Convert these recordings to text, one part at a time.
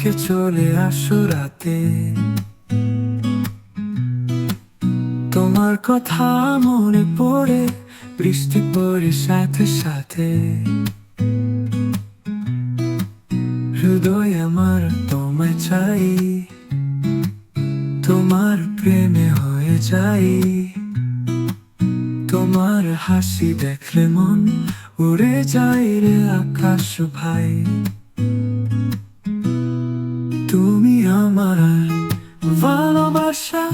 থেকে চলে আসো রাতে। তোমার কথা মনে পড়ে, বৃষ্টি পড়ে সাথে সাথে। হৃদয় আমার তোমায় চাই, তোমার প্রেমে হয়ে যাই। তোমার হাসি দেখলে মন উড়ে যায় রে আকাশ ভাই। তুমি আমার ভালোবাসা,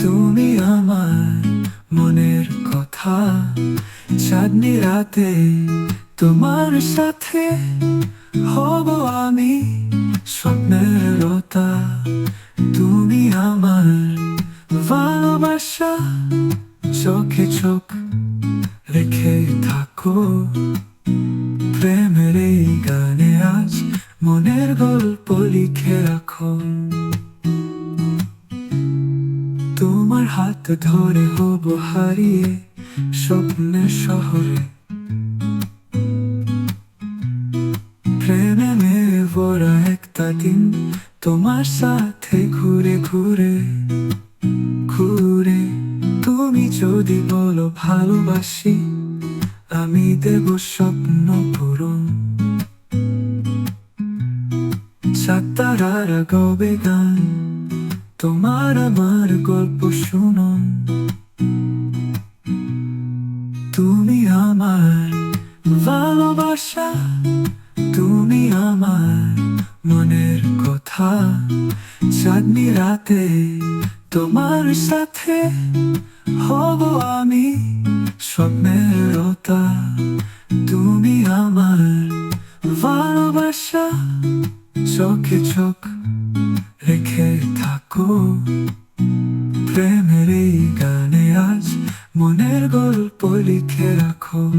তুমি আমার মনের কথা। চাঁদনি রাতে তোমার সাথে হব আমি স্বপ্নের রতা। তুমি আমার ভালোবাসা, চোখে চোখ রেখে থাকো। প্রেমের আজ মনের গল্প লিখে রাখো। তোমার হাত ধরে হব হারিয়ে স্বপ্নের শহরে। প্রেমে দিন তোমার সাথে ঘুরে ঘুরে। ঘুরে তুমি যদি বলো ভালোবাসি, আমি দেব স্বপ্ন পূরণ। সাতারার গবে গান তোমার আমার গল্প শুনুন। তুমি আমার ভালোবাসা, তুমি আমার মনের কথা। চাঁদনি রাতে তোমার সাথে হব আমি স্বপ্নের চোখে চোখ রেখে থাকো। প্রেমের এই গানে আজ মনের গল্প লিখে রাখো।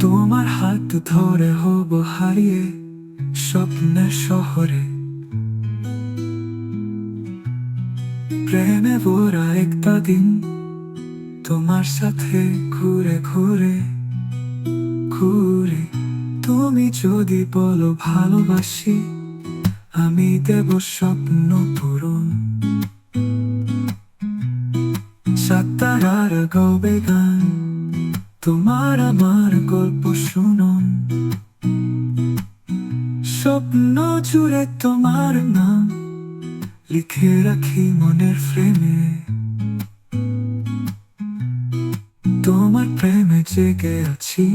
তোমার হাত ধরে হব হারিয়ে স্বপ্নের শহরে। প্রেমে ভরা একটা দিন তোমার সাথে ঘুরে ঘুরে ঘুরে। তুমি যদি বলো ভালোবাসি, আমি দেব স্বপ্ন পূরণ। সাতারার গবে গান, তোমার আমার গল্প শুনুন। স্বপ্ন জুড়ে তোমার নাম, লিখে রাখি মনের ফ্রেমে। জেগে আছি।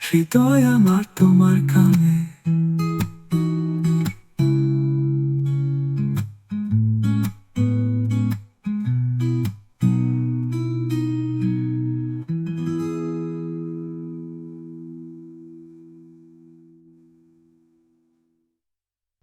হৃদয় আমার তোমার কানে।